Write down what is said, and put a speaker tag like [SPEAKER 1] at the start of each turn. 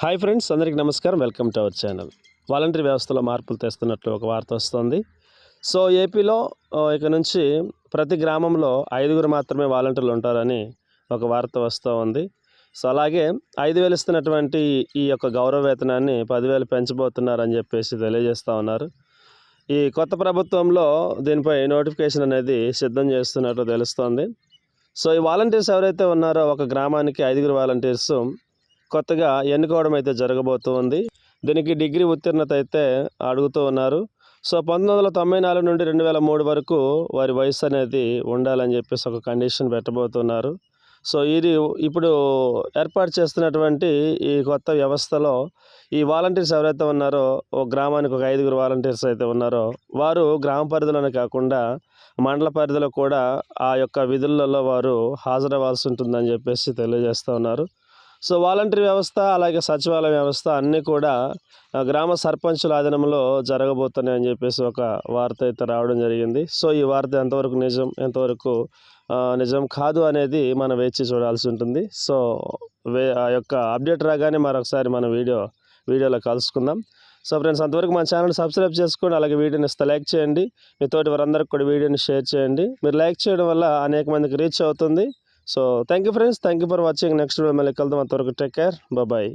[SPEAKER 1] Hi friends అందరికీ నమస్కారం. Welcome to our channel. Voluntary వ్యవస్థలో మార్పులు తెస్తున్నట్లు ఒక వార్త వస్తుంది. సో ఏపీలో ఇక నుంచి ప్రతి గ్రామంలో ఐదుగురు మాత్రమే వాలంటీర్లు ఉంటారని ఒక వార్త వస్తూ ఉంది. సో అలాగే ఐదు వేలు ఇస్తున్నటువంటి ఈ యొక్క గౌరవ వేతనాన్ని పదివేలు పెంచబోతున్నారని చెప్పేసి తెలియజేస్తూ ఉన్నారు. ఈ కొత్త ప్రభుత్వంలో దీనిపై నోటిఫికేషన్ అనేది సిద్ధం చేస్తున్నట్లు తెలుస్తోంది. సో ఈ వాలంటీర్స్ ఎవరైతే ఉన్నారో ఒక గ్రామానికి ఐదుగురు వాలంటీర్స్ కొత్తగా ఎన్నుకోవడం అయితే జరగబోతూ ఉంది దీనికి డిగ్రీ ఉత్తీర్ణత అయితే అడుగుతూ ఉన్నారు. సో పంతొమ్మిది వందల తొంభై నాలుగు నుండి రెండు వేల మూడు వరకు వారి వయసు అనేది ఉండాలని చెప్పేసి ఒక కండిషన్ పెట్టబోతున్నారు. సో ఇది ఇప్పుడు ఏర్పాటు చేస్తున్నటువంటి ఈ కొత్త వ్యవస్థలో ఈ వాలంటీర్స్ ఎవరైతే ఉన్నారో ఒక గ్రామానికి ఒక ఐదుగురు వాలంటీర్స్ అయితే ఉన్నారో వారు గ్రామ పరిధిలోనే కాకుండా మండల పరిధిలో కూడా ఆ యొక్క విధులలో వారు హాజరవ్వాల్సి ఉంటుందని చెప్పేసి తెలియజేస్తూ ఉన్నారు. సో వాలంటరీ వ్యవస్థ అలాగే సచివాలయ వ్యవస్థ అన్నీ కూడా గ్రామ సర్పంచుల ఆధీనంలో జరగబోతున్నాయి అని చెప్పేసి ఒక వార్త అయితే రావడం జరిగింది. సో ఈ వార్త ఎంతవరకు నిజం ఎంతవరకు నిజం కాదు అనేది మనం వేచి చూడాల్సి ఉంటుంది. సో వే ఆ యొక్క అప్డేట్ రాగానే మరొకసారి మన వీడియో వీడియోలో కలుసుకుందాం. సో ఫ్రెండ్స్ అంతవరకు మన ఛానల్ సబ్స్క్రైబ్ చేసుకోండి అలాగే వీడియోని ఇస్తే లైక్ చేయండి. మీతోటి వారందరికి కూడా వీడియోని షేర్ చేయండి. మీరు లైక్ చేయడం వల్ల అనేక మందికి రీచ్ అవుతుంది. So thank you friends thank you for watching next video మళ్ళీ కలుద్దాం. అంతవరకు టేక్ కేర్ బాయ్